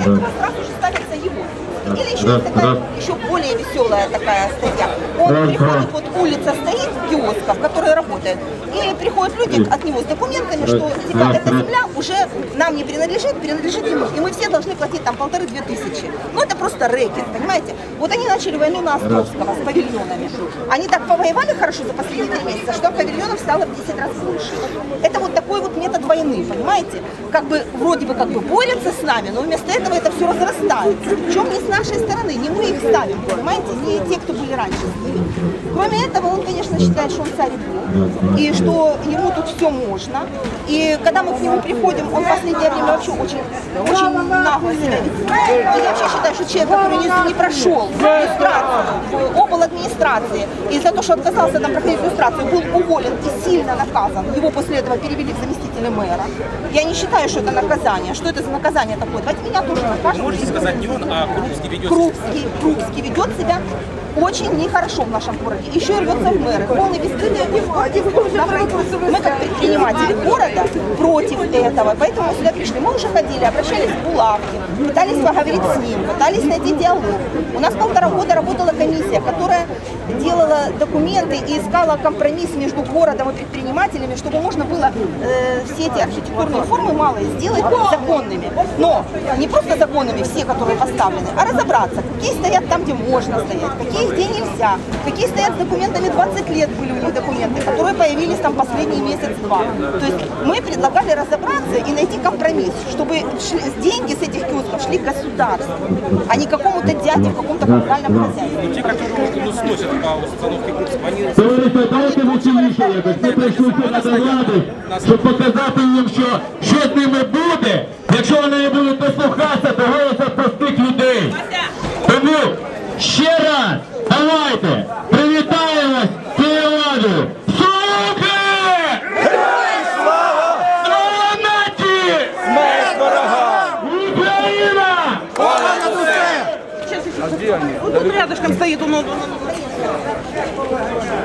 этого сразу же ставится его. Или еще есть такая, еще более веселая такая статья. Он приходит, вот улица стоит, киосков, которые работают, и приходят люди от него с документами, что типа эта земля уже нам не принадлежит, принадлежит ему, и мы все должны платить там полторы-две тысячи. Ну это просто рэкет, понимаете? Вот они начали войну на Островского с павильонами. Они так повоевали хорошо за последние три месяца, что павильонов стало в 10 раз больше. Это вот такой вот метод понимаете? Как бы вроде бы как бы борются с нами, но вместо этого это все разрастается. Причем не с нашей стороны, не мы их ставим, понимаете, не те, кто были раньше с ними. Кроме этого, он, конечно, считает, что он царь бог, и что ему тут все можно. И когда мы к нему приходим, он в последнее время вообще очень, очень нагло себя ведет. Я вообще считаю, что человек, который не, не прошел иллюстрацию, обл. Администрации, и за то, что отказался там проходить иллюстрацию, был уволен и сильно наказан. Его после этого перевели в заместителя мэра. Я не считаю, что это наказание. Что это за наказание такое? Давайте меня тоже накажут. Можете сказать, не он, а Крупский ведет Крупский, Крупский ведет себя очень нехорошо в нашем городе. Еще и рвется в мэры. Полный бесстыдный Мы как предприниматели города против этого. Поэтому мы сюда пришли. Мы уже ходили, обращались к Булавке, пытались поговорить с ним, пытались найти диалог. У нас полтора года работала комиссия, документы и искала компромисс между городом и предпринимателями, чтобы можно было э, все эти архитектурные формы малые сделать законными. Но не просто законными, все, которые поставлены, а разобраться, какие стоят там, где можно стоять, какие где нельзя, какие стоят с документами 20 лет были у них документы, которые появились там последний месяц-два. То есть мы предлагали разобраться и найти компромисс, чтобы шли- деньги с этих киосков шли государству, а не какому-то дяде в каком-то коммунальном хозяйстве. Те, которые ну, сносят по установке Крупского, они Товариство, давайте веселіше якось. Ми прийшли сюди до влади, щоб показати їм, що що з ними буде, Якщо вони не будуть послухатися, то голоса простить людей. Тому ще раз давайте привітаємось цією владою. Суки! Героям слава! Україна! Вот тут рядышком стоит, он, ну, он, ну, он, ну, он.